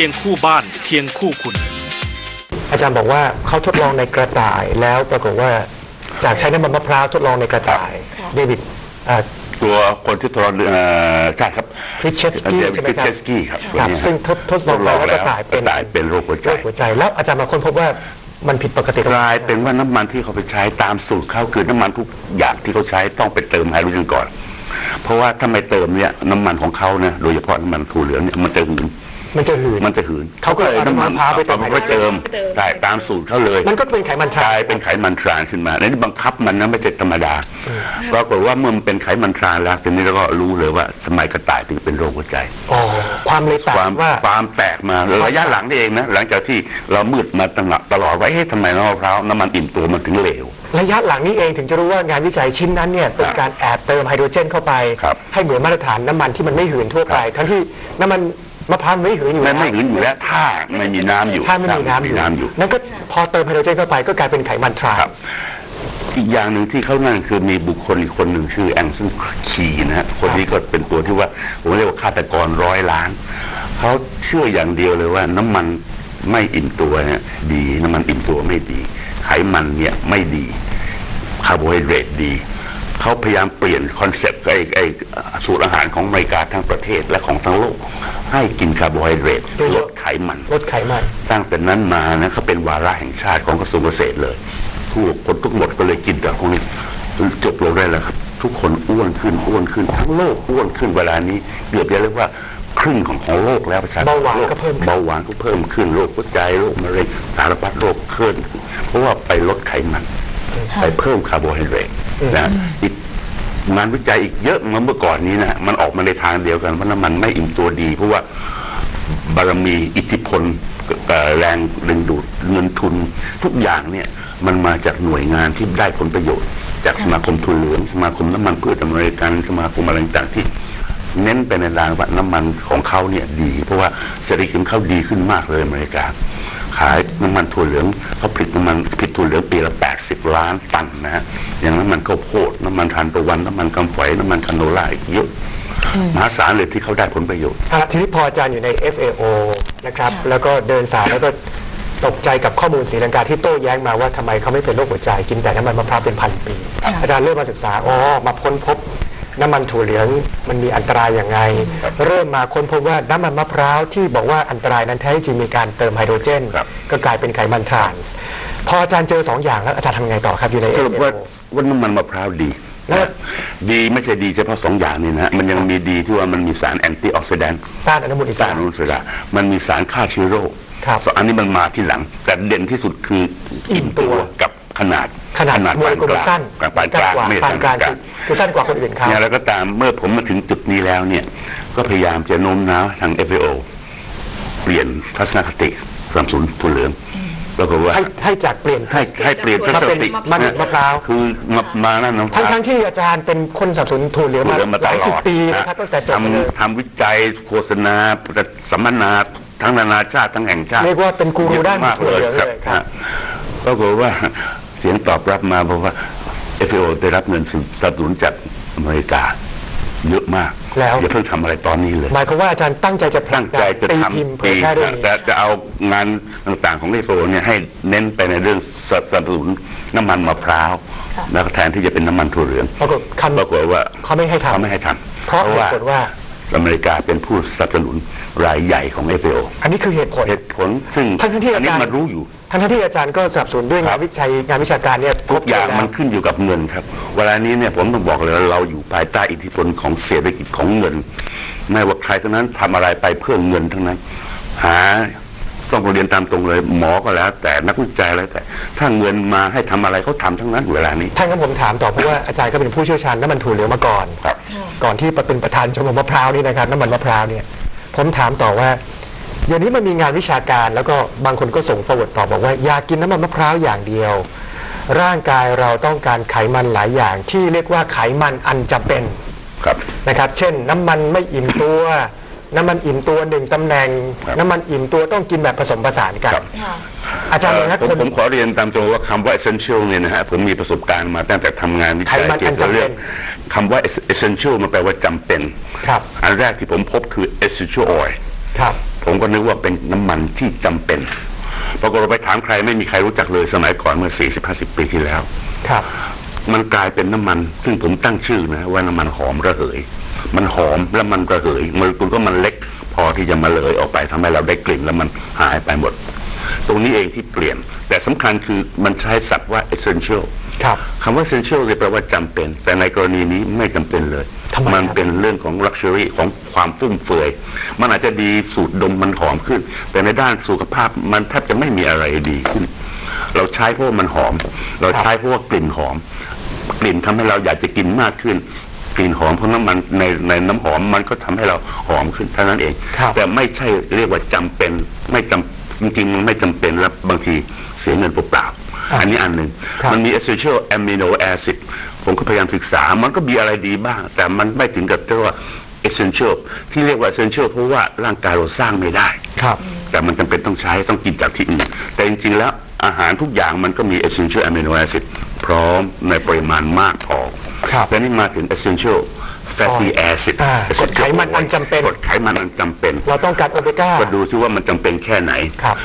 คียงคู่บ้าน เคียงคู่คุณ อาจารย์บอกว่าเขาทดลองในกระต่ายแล้วปรากฏว่าจากใช้น้ำมันมะพร้าวทดลองในกระต่ายเดวิดอ่าตัวคนที่ทดลองเอ่อใช่ครับ Krzyzewski เดวิดใช่ไหมคริครับเชสกี้ครับครับตัวนี้ซึ่งทดทดลองแล้วกระต่ายเป็นกระต่ายเป็นโรคหัวใจโรคหัวใจ แล้วอาจารย์มาค้นพบว่ามันผิดปกติตรงกไหนลายเป็นว่าน้ำมันที่เขาไปใช้ตามสูตรเขาคือน้ำมันทุกอย่างที่เขาใช้ต้องไปเติมไฮโดรเจนก่อน เพราะว่าถ้าไม่เติมเนี่ยน้ำมันของเขาเนี่ยโดยเฉพาะน้ำมันถั่วเหลืองเนี่ยมันจะหืน มันจะหืนมันจะหืนเขาก็เลยเอาน้ำมันมะพร้าวไปเติมเอาไปเติมใช่ตามสูตรเขาเลย มันก็เป็นไขมันทรานกลายเป็นไขมันทรานขึ้นมาแล้วนี่บังคับมันนะไม่ใช่ธรรมดาปรากฏว่าเมื่อมันเป็นไขมันทรานแล้วทีนี้เราก็รู้เลยว่าสมัยกระต่ายถึงเป็นโรคหัวใจอ๋อความเลยแตควากมว่าความแตกมาระยะหลังนี่เองนะหลังจากที่เรามืดมาตลอดตลอดว่าเอ๊ะทำไมน้ำมะพร้าวน้ำมันอิ่มตัวมันถึงเหลวระยะหลังนี้เองถึงจะรู้ว่างานวิจัยชิ้นนั้นเนี่ยเป็นการแอบเติมไฮโดรเจนเข้าไปครับให้เหมือนมาตรฐานน้ำมันที่มันไม่หืนทั่วไป ทั้งที่น้ำมัน มะพร้าวมันไม่หืนอยู่ไม่แล้วไม่หืนอยู่แล้วถ้าไม่มีน้ำอยู่ถ้าไม่มีน้ำอยู่น้ำอยู่นั่นก็พอเติมไฮโดรเจนเข้าไปก็กลายเป็นไขมันทรานครับอีกอย่างหนึ่งที่เขานั่นคือมีบุคคลอีกคนหนึ่งชื่อแองซันคีนะฮะคนนี้ก็เป็นตัวที่ว่าผมเรียกว่าฆาตกรร้อยล้านเขาเชื่ออย่างเดียวเลยว่าน้ำมันไม่อิ่มตัวเนี่ยดีน้ำมันอิ่มตัวไม่ดี ไขมันเนี่ยไม่ดีคาร์โบไฮเดรตดี เขาพยายามเปลี่ยนคอนเซปต์ไอ้ไอ้สูตรอาหารของอเมริกาทั้งประเทศและของทั้งโลก ให้กินคาร์โบไฮเดรตลดไขมัน ลดไขมัน ตั้งแต่นั้นมานะเขาเป็นวาระแห่งชาติของกระทรวงเกษตรเลยทุกคนทุกหมดก็เลยกินแต่พวกนี้จบลงได้แล้วครับ ทุกคนอ้วนขึ้นอ้วนขึ้น ทั้งโลกอ้วนขึ้นเวลานี้เกือบจะเรียกว่าครึ่งของของโลกแล้วประชากรเบาหวานโลก็เพิ่มขึ้นเบาหวานก็เพิ่มขึ้นโรคหัวใจโรคมะเร็งสารพัดโรคขึ้น เพราะว่าไปลดไขมัน ไปเพิ่มคาร์โบไฮเดรต นะอีกงานวิจัยอีกเยอะมาเมื่อก่อนนี้นะมันออกมาในทางเดียวกันว่าน้ำมันไม่อิ่มตัวดี เพราะว่าบารมีอิทธิพลแรงดึงดูดเงินทุน ทุกอย่างเนี่ยมันมาจากหน่วยงานที่ได้ผลประโยชน์ จากสมาคมทุนเหลืองสมาคมน้ำมันพืชอเมริกันสมาคมอะไรต่างๆที่เน้นไปในทางว่าน้ำมันของเขาเนี่ยดี เพราะว่าเศรษฐกิจเขาดีขึ้นมากเลยอเมริกา ขายน้ำมันถั่วเหลืองเขาผลิตน้ำมันผลิตถั่วเหลืองปีละ 80 ล้านตันนะฮะอย่างน้ำมันข้าวโพดน้ำมันทานตะวันน้ำมันกำฝอยน้ำมันคาโนล่าอีกเยอะมหาศาลเลยที่เขาได้ผลประโยชน์อะทีนี้พออาจารย์อยู่ใน FAO นะครับแล้วก็เดินสายแล้วก็ตกใจกับข้อมูลศรีลังกาที่โต้แย้งมาว่าทำไมเขาไม่เป็นโรคหัวใจกินแต่น้ำมันมะพร้าวเป็นพันปี อาจารย์เริ่มมาศึกษาอ๋อมาค้นพบ น้ำมันถั่วเหลืองมันมีอันตรายอย่างไง เริ่มมาค้นพบว่าน้ำมันมะพร้าวที่บอกว่าอันตรายนั้นแท้จริงมีการเติมไฮโดรเจนครับก็กลายเป็นไขมันทรานส์พออาจารย์เจอสองอย่างแล้วอาจารย์ทำไงต่อครับอยู่ในสรุป FAO ว่าว่าน้ำมันมะพร้าวดีแล้วนะดีไม่ใช่ดีเฉพาะสองอย่างนี่นะฮะมันยังมีดีที่ว่ามันมีสารแอนตี้ออกซิแดนต์ต้านอนุมูลอิสสารระอนุมูลอิสระมันมีสารฆ่าเชื้อโรคครับสองอันนี้มันมาที่หลัง แต่เด่นที่สุดคืออิ่มตัวกับ ขนาดขนาดมวลกลมสั้นปานกลางปานกลางไม่ปานกลางสั้คือคือสั้นกว่าคนอื่นเขาเนี่ยแล้วก็ตามเมื่อผมมาถึงจุดนี้แล้วเนี่ยก็พยายามจะโน้มน้าวทาง FAO เปลี่ยนทัศนคติสนับสนุนถั่วเหลืองปรากฏว่าให้ให้จากเปลี่ยนให้ให้เปลี่ยนทัศนคติมาเป็นมะพร้าวคือมามานั่นน้ำทั้งตาลทั้งที่อาจารย์เป็นคนสนับสนุนถั่วเหลืองถั่วมาเหลืองมาหตลายลสิบอดปีนะครับตั้งแต่จบมาเลยทำทำวิจัยโฆษณาสัมมนาทั้งนานาชาติทั้งแห่งชาติเรียกว่าเป็นกูรูด้านยอะมากถั่วเลยเหลืองครับเลยครับปรากฏว่าเสียงตอบรับมาบอกว่า FAO ได้รับเงินสนับสนุนจากอเมริกาเยอะมากแล้วอย่าเพิ่งทำอะไรตอนนี้เลย หมายความว่าอาจารย์ตั้งใจจะผลัตั้กงดัใจนจะตีทำพิมพ์เผยแพร่เรื่องนี้แต่จะเอางานต่างๆของ FAO เนี่ยให้เน้นไปในเรื่องสนับสนุนน้ำมันมะพร้าว แล้วก็แทนที่จะเป็นน้ำมันถั่วเหลืองปรากฏคำปรากฏว่าเขาไม่ให้ทำเขาไม่ให้ทำเพราะเหตุผลว่าอเมริกาเป็นผู้สนับสนุนรายใหญ่ของ FAO อันนี้คือเหตุผลเหตุผลซึ่งทั้งๆที่อาจารย์นนี้มันรู้อยู่ ทั้งๆที่อาจารย์ก็สนับสนุนด้วยครังานบวิจัยงานวิชาการเนี่ยครทุบกอย่างแล้วมันขึ้นอยู่กับเงินครับ เวลานี้เนี่ยผมต้องบอกเลยว่าเราอยู่ภายใต้อิทธิพลของเศรษฐกิจของเงิน ไม่ว่าใครทั้งนั้นทำอะไรไปเพื่อเงินทั้งนั้น หาต้องเรียนตามตรงเลย หมอก็แล้ว แต่นักวิจัยแล้วแต่ ถ้าเงินมาให้ทำอะไรเขาทำทั้งนั้นเวลานี้ท่านก็ผมถามต่อเพราะว่าอาจารย์ก็เป็นผู้เชี่ยวชาญน้ำมันถั่วเหลืองมาก่อนครับก่อนที่เป็นประธานชมรมมะพร้าวนี่นะครับน้ำมันมะพร้าวเนี่ยผมถามต่อว่า เดี๋ยวนี้มันมีงานวิชาการแล้วก็บางคนก็ส่ง forward ต่อบอกว่าอยากกินน้ำมันมะพร้าวอย่างเดียว ร่างกายเราต้องการไขมันหลายอย่าง ที่เรียกว่าไขมันอันจะเป็นครับนะครับ เช่นน้ำมันไม่อิ่มตัว น้ำมันอิ่มตัวหนึ่งตำแหน่งครับน้ำมันอิ่มตัวต้องกินแบบผสมผสานกันครับค่ะอาจารย์เอ่อนะผมคนผมขอเรียนตามตรงว่าคำว่า essential เนี่ยนะฮะผมมีประสบการณ์มาตั้งแต่ทำงานวิจัยไขมันเกี่ยวกับเรื่องอันจำเป็นคำว่า essential มันแปลว่าจำเป็นครับอันแรกที่ผมพบคือ essential oil ครับพ ผมก็นึกว่าเป็นน้ำมันที่จำเป็นปรากฏเราไปถามใครไม่มีใครรู้จักเลยสมัยก่อนเมื่อ 40-50 ปีที่แล้ว ครับ มันกลายเป็นน้ำมัน ซึ่งผมตั้งชื่อนะว่าน้ำมันหอมระเหย มันหอมแล้วมันระเหยโมเลกุลก็มันเล็ก พอที่จะมาระเหยออกไปทำให้เราได้กลิ่นแล้วมันหายไปหมด ตรงนี้เองที่เปลี่ยน แต่สำคัญคือมันใช้ศัพท์ว่า essential ครับคำว่า essential เนี่ยแปลว่าจำเป็น แต่ในกรณีนี้ไม่จำเป็นเลยทำไมมันครับเป็นเรื่องของ luxury ของความฟุ่มเฟือย มันอาจจะดีสูตรดมมันหอมขึ้น แต่ในด้านสุขภาพมันแทบจะไม่มีอะไรดีขึ้น เราใช้เพราะว่ามันหอม เราใช้เพราะว่ากลิ่นหอม กลิ่นทำให้เราอยากจะกินมากขึ้นกลิ่นหอมของน้ำมันในในน้ำหอมมันก็ทำให้เราหอมขึ้นเท่านั้นเองครับแต่ไม่ใช่เรียกว่าจำเป็นไม่จำจริงๆมันไม่จำเป็นแล้วบางทีเสียเงินเปล่าๆ อันนี้อันหนึ่งครับมันมี essential amino acid ผมก็พยายามศึกษา มันก็มีอะไรดีบ้าง แต่มันไม่ถึงกับเรียกว่า essential ที่เรียกว่า essential เพราะว่าร่างกายเราสร้างไม่ได้ครับแต่มันจำเป็นต้องใช้ต้องกินจากที่อื่น แต่จริงๆแล้วอาหารทุกอย่างมันก็มี essential amino acid พร้อมในปริมาณมากพอครับและนี่มาถึง essential fatty acid อ่ากรดไขมันอันจำเป็นกรดไขมันอันจำเป็น เราต้องการโอเมก้าก็ดูซิว่ามันจำเป็นแค่ไหนครับ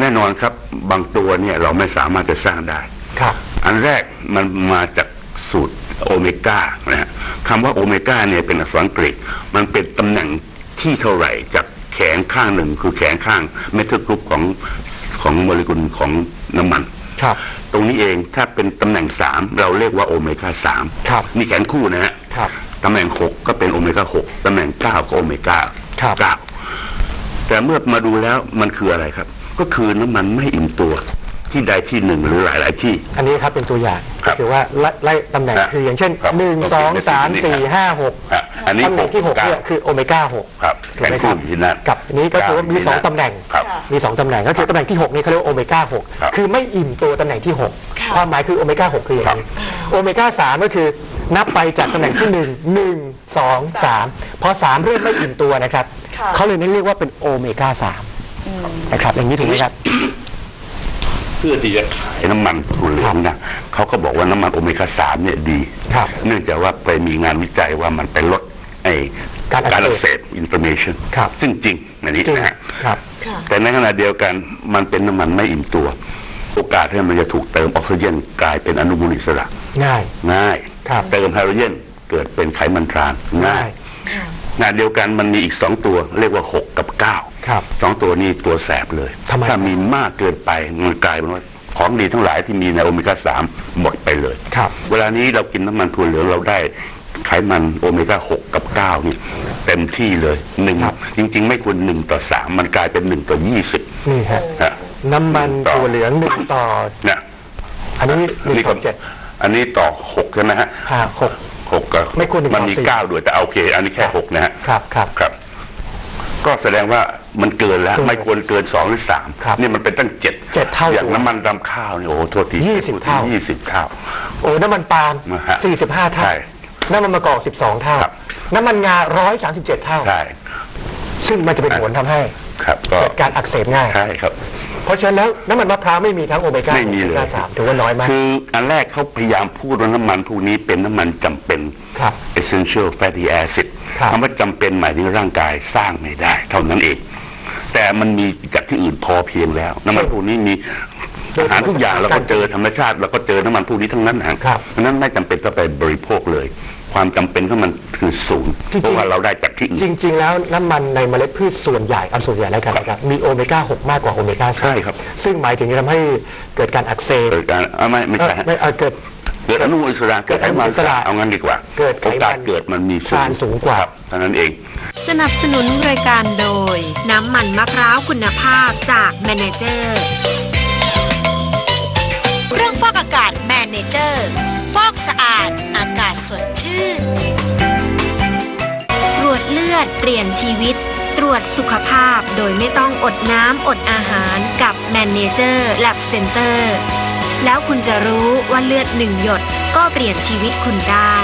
แน่นอนครับบางตัวเนี่ยเราไม่สามารถจะสร้างได้ ครับ อันแรกมันมาจากสูตรโอเมก้านะฮะคำว่าโอเมก้าเนี่ยเป็นอักษรอังกฤษมันเป็นตำแหน่งที่เท่าไหร่จากแขนข้างหนึ่งคือแขนข้างเมทัลกรุ๊ปของของโมเลกุลของน้ำมัน ครับ ตรงนี้เองถ้าเป็นตำแหน่ง 3 เราเรียกว่าโอเมก้าสามครับ นี่แขนคู่นะฮะครับ ตำแหน่ง 6 ก็เป็นโอเมก้า6ตำแหน่ง 9 ก็โอเมก้าครับเก้า แต่เมื่อมาดูแล้วมันคืออะไรครับ ก็คือน้ำมันไม่อิ่มตัว ที่ใดที่หนึ่งหรือหลายๆที่ อันนี้ครับเป็นตัวอย่างครับก็คือว่าไล่ไล่ตำแหน่งครับคืออย่างเช่นครับหนึ่งสองสามสี่ห้าหกอะอันนี้ตำแหน่งที่หกหกเก้าเนี่ยคือโอเมก้าหกครับถูกไหมแขนคู่ครับอยู่ที่นั่นกับอันนี้ก็คือว่ามีเก้าสองอยู่ที่นั่นตำแหน่งครับมีสองตำแหน่งก็คือตำแหน่งที่หกนี่เขาเรียกว่าโอเมก้าหกครับคือไม่อิ่มตัวตำแหน่งที่หกค่ะความหมายคือโอเมก้าหกคืออย่างนี้โอเมก้าสามก็คือนับไปจากตำแหน่งที่หนึ่งหนึ่งสองสามพอสามเริ่มไม่อิ่มตัวนะครับค่ะ เขาเลยเรียกว่าเป็นโอเมก้าสามนะครับ อย่างนี้ถูกไหมครับ เพื่อที่จะขายน้ำมันถั่วเหลืองนะเขาก็บอกว่าน้ำมันโอเมก้าสามเนี่ยดีครับเนื่องจากว่าไปมีงานวิจัยว่ามันไปลดไอ้การอักเสบอักเสบอินฟ m มชันครับซึ่งจริงอันนี้จริงนะฮะครับค่ะแต่ในขณะเดียวกันมันเป็นน้ำมันไม่อิ่มตัว โอกาสที่มันจะถูกเติมออกซิเจนกลายเป็นอนุมูลอิสระง่ายง่ายครับเติมไฮโดรเจนเกิดเป็นไขมันทรานง่าย ง่ายงานเดียวกันมันมีอีก 2 ตัวเรียกว่า 6 กับ 9 ครับสองตัวนี้ตัวแสบเลย ทำไม ถ้ามีมากเกินไปมันกลายเป็นว่าของดีทั้งหลายที่มีในโอเมก้า 3 หมดไปเลย ครับ เวลานี้เรากินน้ำมันถั่วเหลืองเราได้ไขมันโอเมก้า 6 กับ 9 นี่เต็มที่เลยหนึ่งครับ จริง ๆ ไม่ควร1ต่อ 3 มันกลายเป็น 1 ต่อ 20นี่ฮะฮะน้ำมันถั่วเหลืองหนึ่งต่อเนี่ยอันนี้หนึ่งนี่ต่ก็อเจ็ดอันนี้ต่อ6ใช่ไหมฮะ ห้าหก หกก็ไม่ควรหนึ่งมันต่อมีสี่ เก้าด้วยแต่เอาโอเค อันนี้แค่หกนะฮะ ครับครับ ครับ ก็แสดงว่ามันเกินแล้ว เกินไม่ควรเกินสองหรือสามครับนี่มันเป็นตั้งเจ็ดเจ็ดเท่าอย่างตัวน้ำมันรำข้าวเนี่ยโอ้โหโทษทียี่สิบเท่า ยี่สิบเท่า โอ้น้ำมันปาล์มนะฮะ45 เท่า ใช่น้ำมันมะกอก 12 เท่า ครับ น้ำมันงา 137 เท่า ใช่ซึ่งมันจะเป็นผลทำให้ครับก็ เกิดการอักเสบง่าย ใช่ครับ เพราะฉะนั้นแล้วน้ำมันมะพร้าวไม่มีทั้งโอเมก้าไม่มีเลยโอเมก้าสามถือว่าน้อยมาก คืออันแรกเขาพยายามพูดว่าน้ำมันพวกนี้เป็นน้ำมันจำเป็นครับ essential fatty acid ครับคำว่าจำเป็นหมายถึงร่างกายสร้างไม่ได้ เท่านั้นเอง แต่มันมีจากที่อื่นพอเพียงแล้ว น้ำมันพวกนี้มีอาหารทุกอย่างเราก็เจอธรรมชาติเราก็เจอน้ำมันพวกนี้ทั้งนั้นนะครับเพราะฉะนั้นไม่จำเป็นต้องไปบริโภคเลย ความจำเป็นของมันคือศูนย์จริงๆ เพราะว่าเราได้จากที่อื่น จริง ๆ แล้วน้ำมันในเมล็ดพืชส่วนใหญ่เอาส่วนใหญ่แล้วกันนะครับมีโอเมก้า 6 มากกว่าโอเมก้าใช่ครับ ซึ่งหมายถึงจะทำให้เกิดการอักเสบเกิดการอะไม่ไม่เอ่อใช่ฮะไม่เอ่อเกิด เกิดอนุมูลอิสระเกิดไขมันเกิดอนุมูลอิสระเอางั้นดีกว่าเกิดไขมันโอกาสเกิดมันมีทรานสูงกว่า ครับเท่านั้นเอง สนับสนุนรายการโดย น้ำมันมะพร้าวคุณภาพจากแมเนเจอร์ เครื่องฟอกอากาศแมเนเจอร์ฟอก สะอาด อากาศสดชื่น ตรวจเลือดเปลี่ยนชีวิต ตรวจสุขภาพโดยไม่ต้องอดน้ำอดอาหารกับแมเนเจอร์ Lab Center แล้วคุณจะรู้ว่าเลือดหนึ่งหยดก็เปลี่ยนชีวิตคุณได้